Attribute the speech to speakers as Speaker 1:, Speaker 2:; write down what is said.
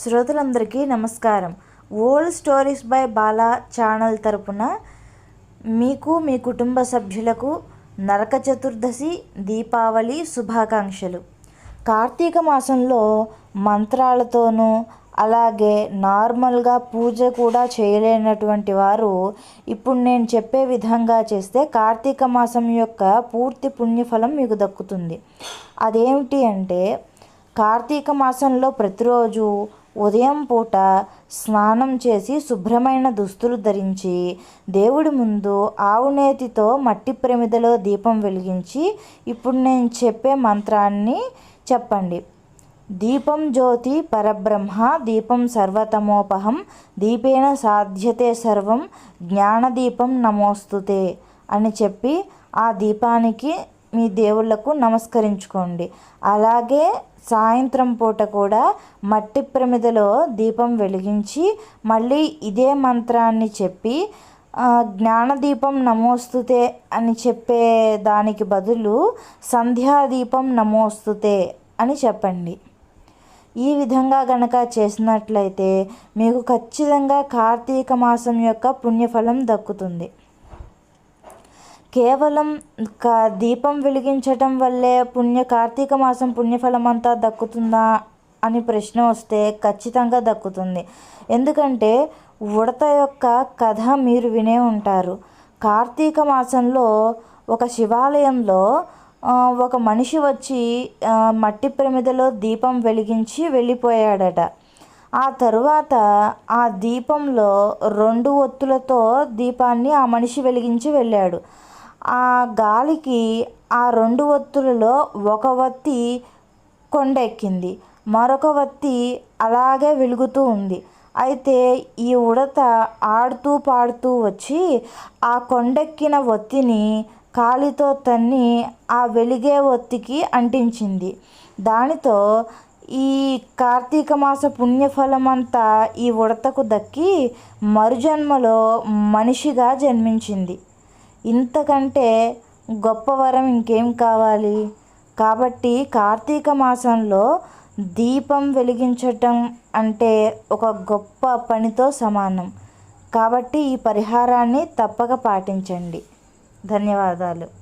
Speaker 1: శ్రోతలందరికీ నమస్కారం. Old stories by Bala channel తరపున మీకు మీ కుటుంబ సభ్యులకు నరక చతుర్దశి దీపావళి శుభాకాంక్షలు. కార్తీక మాసంలో మంత్రాలతోనూ అలాగే నార్మల్గా పూజ కూడా చేయలేనటువంటి వారు ఇప్పుడు నేను చెప్పే విధంగా చేస్తే కార్తీక మాసం యొక్క పూర్తి పుణ్యఫలం మీకు దక్కుతుంది. అదేమిటి అంటే కార్తీక మాసంలో ప్రతిరోజు ఉదయం పూట స్నానం చేసి శుభ్రమైన దుస్తులు ధరించి దేవుడి ముందు ఆవునేతితో మట్టి ప్రమిదలో దీపం వెలిగించి ఇప్పుడు నేను చెప్పే మంత్రాన్ని చెప్పండి. దీపం జ్యోతి పరబ్రహ్మ దీపం సర్వతమోపహం దీపేన సాధ్యతే సర్వం జ్ఞానదీపం నమోస్తుతే అని చెప్పి ఆ దీపానికి మీ దేవుళ్ళకు నమస్కరించుకోండి. అలాగే సాయంత్రం పూట కూడా మట్టి ప్రమిదలో దీపం వెలిగించి మళ్ళీ ఇదే మంత్రాన్ని చెప్పి జ్ఞానదీపం నమోస్తుతే అని చెప్పే దానికి బదులు సంధ్యాదీపం నమోస్తుతే అని చెప్పండి. ఈ విధంగా గనక చేసినట్లయితే మీకు ఖచ్చితంగా కార్తీక మాసం యొక్క పుణ్యఫలం దక్కుతుంది. కేవలం క దీపం వెలిగించటం వల్లే పుణ్య కార్తీక మాసం పుణ్యఫలం అంతా దక్కుతుందా అని ప్రశ్న వస్తే ఖచ్చితంగా దక్కుతుంది. ఎందుకంటే ఉడత యొక్క కథ మీరు వినే ఉంటారు. కార్తీక మాసంలో ఒక శివాలయంలో ఒక మనిషి వచ్చి మట్టి ప్రమిదలో దీపం వెలిగించి వెళ్ళిపోయాడట. ఆ తరువాత ఆ దీపంలో రెండు ఒత్తులతో దీపాన్ని ఆ మనిషి వెలిగించి వెళ్ళాడు. ఆ గాలికి ఆ రెండు ఒత్తులలో ఒక వత్తి కొండెక్కింది. మరొక వత్తి అలాగే వెలుగుతూ ఉంది. అయితే ఈ ఉడత ఆడుతూ పాడుతూ వచ్చి ఆ కొండెక్కిన ఒత్తిని కాలితో తన్ని ఆ వెలిగే ఒత్తికి అంటించింది. దానితో ఈ కార్తీక మాస పుణ్యఫలమంతా ఈ ఉడతకు దక్కి మరుజన్మలో మనిషిగా జన్మించింది. ఇంతకంటే గొప్ప వరం ఇంకేం కావాలి? కాబట్టి కార్తీక మాసంలో దీపం వెలిగించటం అంటే ఒక గొప్ప పనితో సమానం. కాబట్టి ఈ పరిహారాన్ని తప్పక పాటించండి. ధన్యవాదాలు.